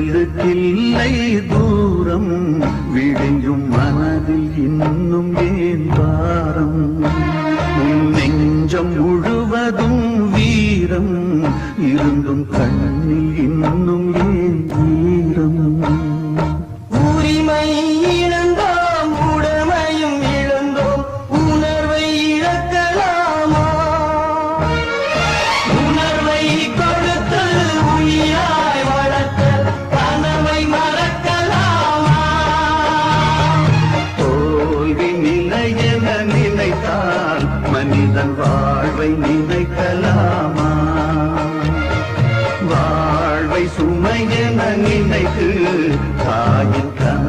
செயலுக்கில்லை தூரம் விழியும் மனதில் இன்னும் ஏன் பாரம்? நெஞ்சம் முழுவதும் வீரம் இருந்தும் கண்ணில் இன்னும் ஏன் என நினைத்தான் மனிதன் வாழ்வை நினைக்கலாமா? வாழ்வை சுமை என நினைத்து தாயின் கண